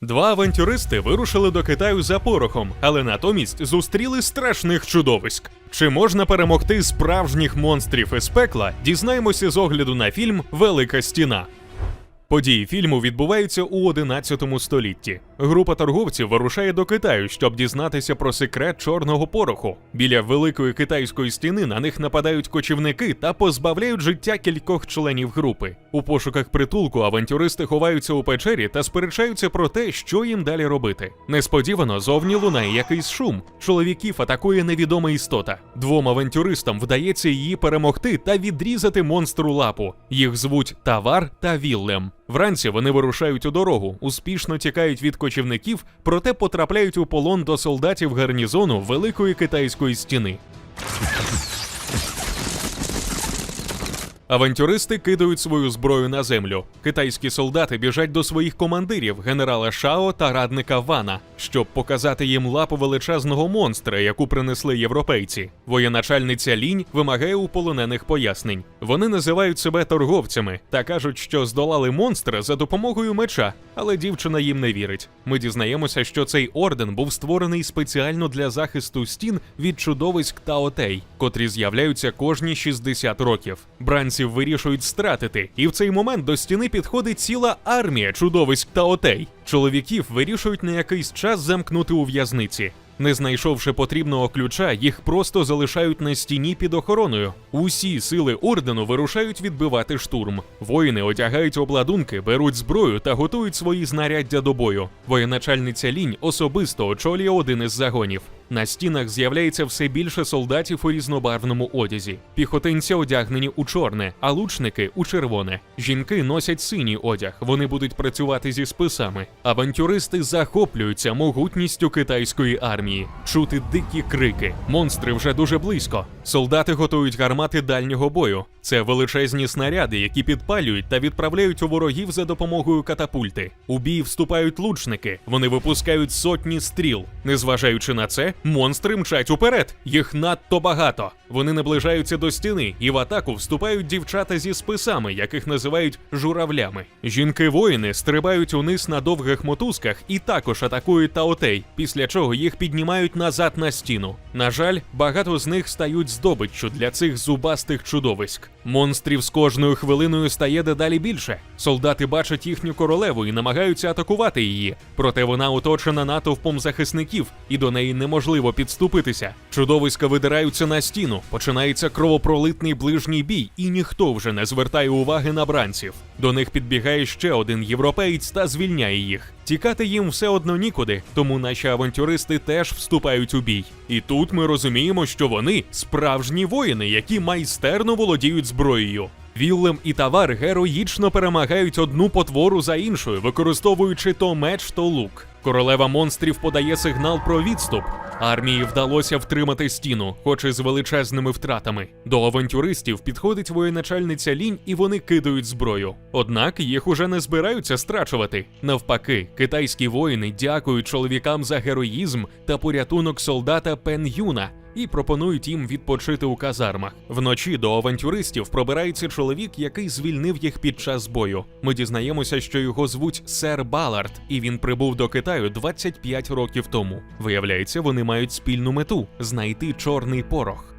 Два авантюристи вирушили до Китаю за порохом, але натомість зустріли страшних чудовиськ. Чи можна перемогти справжніх монстрів із пекла? Дізнаємося з огляду на фільм Велика стіна. Події фільму відбуваються у 11 столітті. Група торговців вирушає до Китаю, щоб дізнатися про секрет чорного пороху. Біля великої китайської стіни на них нападають кочівники та позбавляють життя кількох членів групи. У пошуках притулку авантюристи ховаються у печері та сперечаються про те, що їм далі робити. Несподівано зовні лунає якийсь шум. Чоловіків атакує невідома істота. Двом авантюристам вдається її перемогти та відрізати монстру лапу. Їх звуть Тавар та Віллем. Вранці вони вирушають у дорогу, успішно тікають від кочівників, проте потрапляють у полон до солдатів гарнізону Великої китайської стіни. Авантюристи кидають свою зброю на землю. Китайські солдати біжать до своїх командирів, генерала Шао та радника Вана, щоб показати їм лапу величезного монстра, яку принесли європейці. Воєначальниця Лінь вимагає у полонених пояснень. Вони називають себе торговцями та кажуть, що здолали монстра за допомогою меча, але дівчина їм не вірить. Ми дізнаємося, що цей орден був створений спеціально для захисту стін від чудовиськ та отей, котрі з'являються кожні 60 років. Бранців вирішують стратити, і в цей момент до стіни підходить ціла армія чудовиськ та отей. Чоловіків вирішують на якийсь час замкнути у в'язниці. Не знайшовши потрібного ключа, їх просто залишають на стіні під охороною. Усі сили ордену вирушають відбивати штурм. Воїни одягають обладунки, беруть зброю та готують свої знаряддя до бою. Воєначальниця лінь особисто очолює один із загонів. На стінах з'являється все більше солдатів у різнобарвному одязі. Піхотинці одягнені у чорне, а лучники у червоне. Жінки носять синій одяг. Вони будуть працювати зі списами. Авантюристи захоплюються могутністю китайської армії. Чути дикі крики. Монстри вже дуже близько. Солдати готують гармати дальнього бою. Це величезні снаряди, які підпалюють та відправляють у ворогів за допомогою катапульти. У бій вступають лучники. Вони випускають сотні стріл. Незважаючи на це, монстри мчать уперед. Їх надто багато. Вони наближаються до стіни, і в атаку вступають дівчата зі списами, яких називають журавлями. Жінки-воїни стрибають униз на довгих мотузках і також атакують таотей, після чого їх піднімають назад на стіну. На жаль, багато з них стають здобиччю для цих зубастих чудовиськ. Монстрів з кожною хвилиною стає дедалі більше. Солдати бачать їхню королеву і намагаються атакувати її. Проте вона оточена натовпом захисників, і до неї неможливо підступитися. Чудовиська видираються на стіну, починається кровопролитний ближній бій, і ніхто вже не звертає уваги на бранців. До них підбігає ще один європеєць та звільняє їх. Тікати їм все одно нікуди, тому наші авантюристи теж вступають у бій. І тут ми розуміємо, що вони справжні воїни, які майстерно володіють зброєю. Віллем і Тавар героїчно перемагають одну потвору за іншою, використовуючи то меч, то лук. Королева монстрів подає сигнал про відступ. Армії вдалося втримати стіну, хоч і з величезними втратами. До авантюристів підходить воєначальниця лінь, і вони кидають зброю. Однак їх уже не збираються страчувати. Навпаки, китайські воїни дякують чоловікам за героїзм та порятунок солдата Пен Юна. І пропонують їм відпочити у казармах. Вночі до авантюристів пробирається чоловік, який звільнив їх під час бою. Ми дізнаємося, що його звуть Сер Балард, і він прибув до Китаю 25 років тому. Виявляється, вони мають спільну мету знайти чорний порох.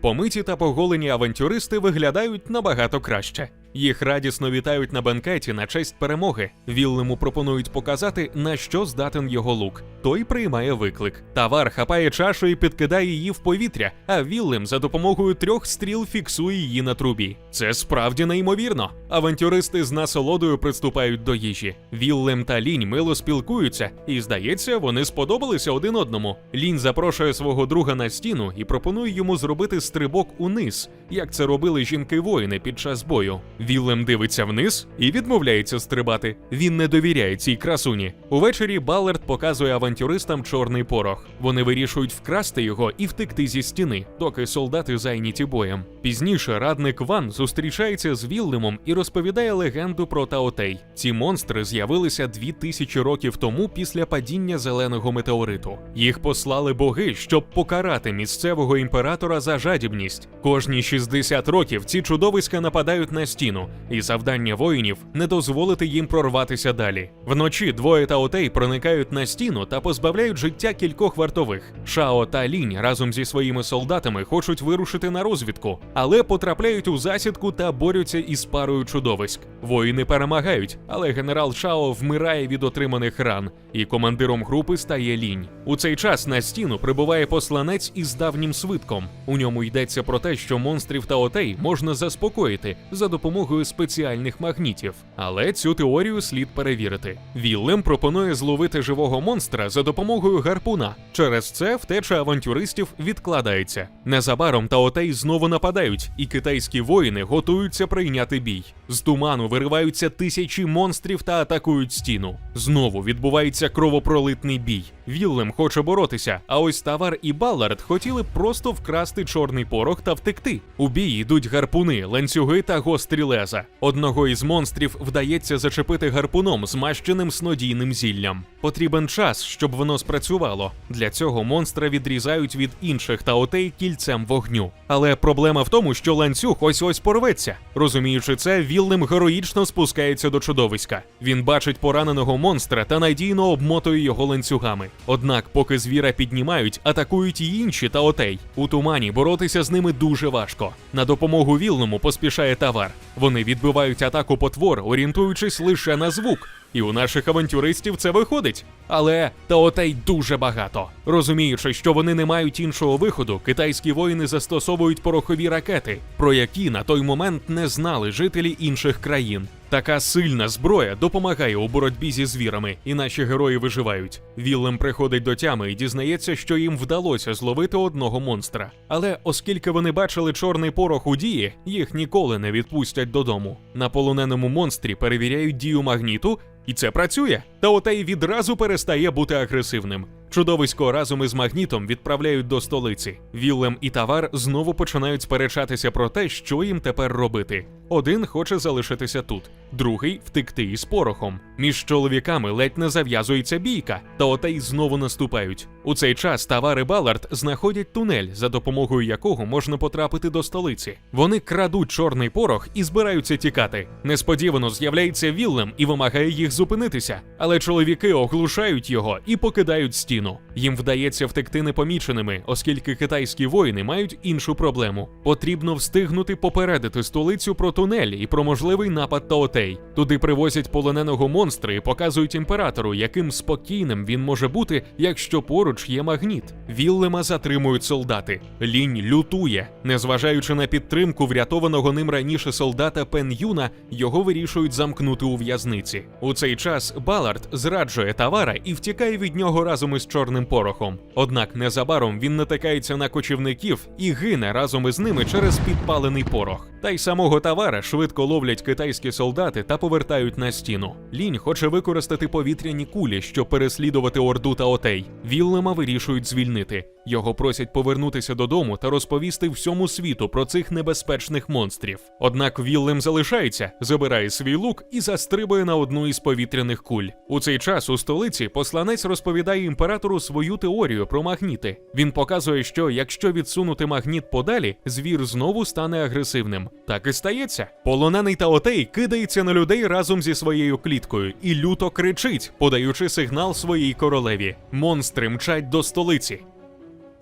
Помиті та поголені авантюристи виглядають набагато краще. Їх радісно вітають на бенкеті на честь перемоги. Віллему пропонують показати, на що здатен його лук. Той приймає виклик. Тавар хапає чашу і підкидає її в повітря, а Віллем за допомогою трьох стріл фіксує її на трубі. Це справді неймовірно. Авантюристи з насолодою приступають до їжі. Віллем та Лінь мило спілкуються, і здається, вони сподобалися один одному. Лінь запрошує свого друга на стіну і пропонує йому зробити стрибок униз, як це робили жінки-воїни під час бою. Віллем дивиться вниз і відмовляється стрибати. Він не довіряє цій красуні. Увечері Баллард показує авантюристам чорний порох. Вони вирішують вкрасти його і втекти зі стіни, доки солдати зайняті боєм. Пізніше радник Ван зустрічається з Віллемом і розповідає легенду про Таотей. Ці монстри з'явилися дві тисячі років тому після падіння зеленого метеориту. Їх послали боги, щоб покарати місцевого імператора за жадібність. Кожні 60 років ці чудовиська нападають на стіну. Стіну, і завдання воїнів не дозволити їм прорватися далі. Вночі двоє таотей проникають на стіну та позбавляють життя кількох вартових. Шао та Лінь разом зі своїми солдатами хочуть вирушити на розвідку, але потрапляють у засідку та борються із парою чудовиськ. Воїни перемагають, але генерал Шао вмирає від отриманих ран, і командиром групи стає лінь. У цей час на стіну прибуває посланець із давнім свитком. У ньому йдеться про те, що монстрів та отей можна заспокоїти за допомогою спеціальних магнітів. Але цю теорію слід перевірити. Віллем пропонує зловити живого монстра за допомогою гарпуна. Через це втеча авантюристів відкладається. Незабаром таотей знову нападають, і китайські воїни готуються прийняти бій. З туману вириваються тисячі монстрів та атакують стіну. Знову відбувається кровопролитний бій. Віллем хоче боротися, а ось Тавар і Баллард хотіли просто вкрасти чорний порох та втекти. У бій йдуть гарпуни, ланцюги та гострі леза. Одного із монстрів вдається зачепити гарпуном, змащеним снодійним зіллям. Потрібен час, щоб воно спрацювало. Для цього монстра відрізають від інших таотей кільцем вогню. Але проблема в тому, що ланцюг ось ось порветься. Розуміючи це, Віллем героїчно спускається до чудовиська. Він бачить пораненого монстра та надійно обмотує його ланцюгами. Однак, поки звіра піднімають, атакують і інші таотей. У тумані боротися з ними дуже важко. На допомогу Віллему поспішає тавар. Вони відбивають атаку потвор, орієнтуючись лише на звук. І у наших авантюристів це виходить. Але таотей дуже багато. Розуміючи, що вони не мають іншого виходу, китайські воїни застосовують порохові ракети, про які на той момент не знали жителі інших країн. Така сильна зброя допомагає у боротьбі зі звірами, і наші герої виживають. Віллем приходить до тями і дізнається, що їм вдалося зловити одного монстра. Але оскільки вони бачили чорний порох у дії, їх ніколи не відпустять додому. На полоненому монстрі перевіряють дію магніту, і це працює. Та отей відразу перестає бути агресивним. Чудовисько разом із магнітом відправляють до столиці. Віллем і Тавар знову починають сперечатися про те, що їм тепер робити. Один хоче залишитися тут, другий втекти із порохом. Між чоловіками ледь не зав'язується бійка, та отей знову наступають. У цей час Тавар і Балард знаходять тунель, за допомогою якого можна потрапити до столиці. Вони крадуть чорний порох і збираються тікати. Несподівано з'являється Віллем і вимагає їх зупинитися, але чоловіки оглушають його і покидають стіну. Їм вдається втекти непоміченими, оскільки китайські воїни мають іншу проблему. Потрібно встигнути попередити столицю про тунель і про можливий напад Таотей. Туди привозять полоненого монстра і показують імператору, яким спокійним він може бути, якщо поруч є магніт. Віллема затримують солдати. Лінь лютує. Незважаючи на підтримку врятованого ним раніше солдата Пен Юна, його вирішують замкнути у в'язниці. У цей час Балард зраджує товара і втікає від нього разом із чорним порохом. Однак незабаром він натикається на кочівників і гине разом із ними через підпалений порох. Та й самого товара швидко ловлять китайські солдати та повертають на стіну. Лінь хоче використати повітряні кулі, щоб переслідувати орду та отей. Віллема вирішують звільнити. Його просять повернутися додому та розповісти всьому світу про цих небезпечних монстрів. Однак Віллем залишається, забирає свій лук і застрибує на одну із повітряних куль. У цей час у столиці посланець розповідає імператору свою теорію про магніти. Він показує, що якщо відсунути магніт подалі, звір знову стане агресивним. Так і стається. Полонений Таотей кидається на людей разом зі своєю кліткою і люто кричить, подаючи сигнал своїй королеві. Монстри мчать до столиці.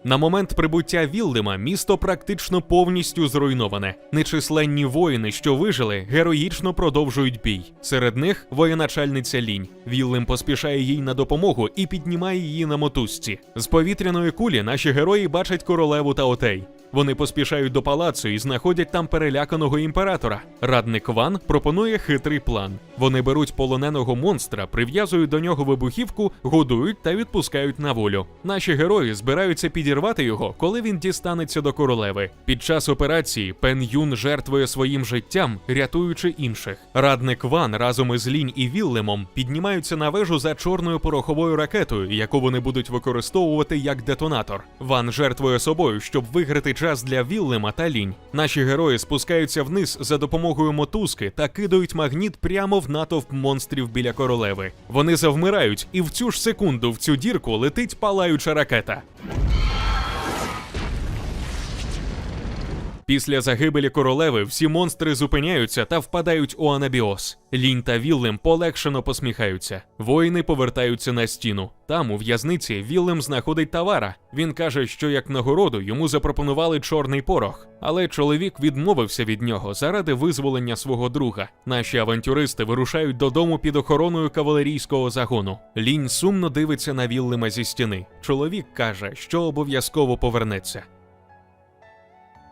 На момент прибуття Вілдема місто практично повністю зруйноване. Нечисленні воїни, що вижили, героїчно продовжують бій. Серед них воєначальниця Лінь. Віллем поспішає їй на допомогу і піднімає її на мотузці. З повітряної кулі наші герої бачать королеву та отей. Вони поспішають до палацу і знаходять там переляканого імператора. Радник Ван пропонує хитрий план. Вони беруть полоненого монстра, прив'язують до нього вибухівку, годують та відпускають на волю. Наші герої збираються підірвати його, коли він дістанеться до королеви. Під час операції Пен Юн жертвує своїм життям, рятуючи інших. Радник Ван разом із Лінь і Віллемом піднімаються на вежу за чорною пороховою ракетою, яку вони будуть використовувати як детонатор. Ван жертвує собою, щоб виграти час для Віллема та Лінь. Наші герої спускаються вниз за допомогою мотузки та кидають магніт прямо в натовп монстрів біля королеви. Вони завмирають, і в цю ж секунду в цю дірку летить палаюча ракета. Після загибелі королеви всі монстри зупиняються та впадають у анабіоз. Лінь та Віллем полегшено посміхаються. Воїни повертаються на стіну. Там, у в'язниці, Віллем знаходить Тавара. Він каже, що як нагороду йому запропонували чорний порох. Але чоловік відмовився від нього заради визволення свого друга. Наші авантюристи вирушають додому під охороною кавалерійського загону. Лінь сумно дивиться на Віллема зі стіни. Чоловік каже, що обов'язково повернеться.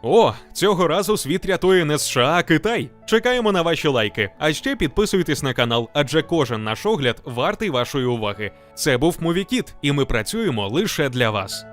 О, цього разу світ рятує не США, а Китай. Чекаємо на ваші лайки. А ще підписуйтесь на канал, адже кожен наш огляд вартий вашої уваги. Це був Мовікіт, і ми працюємо лише для вас.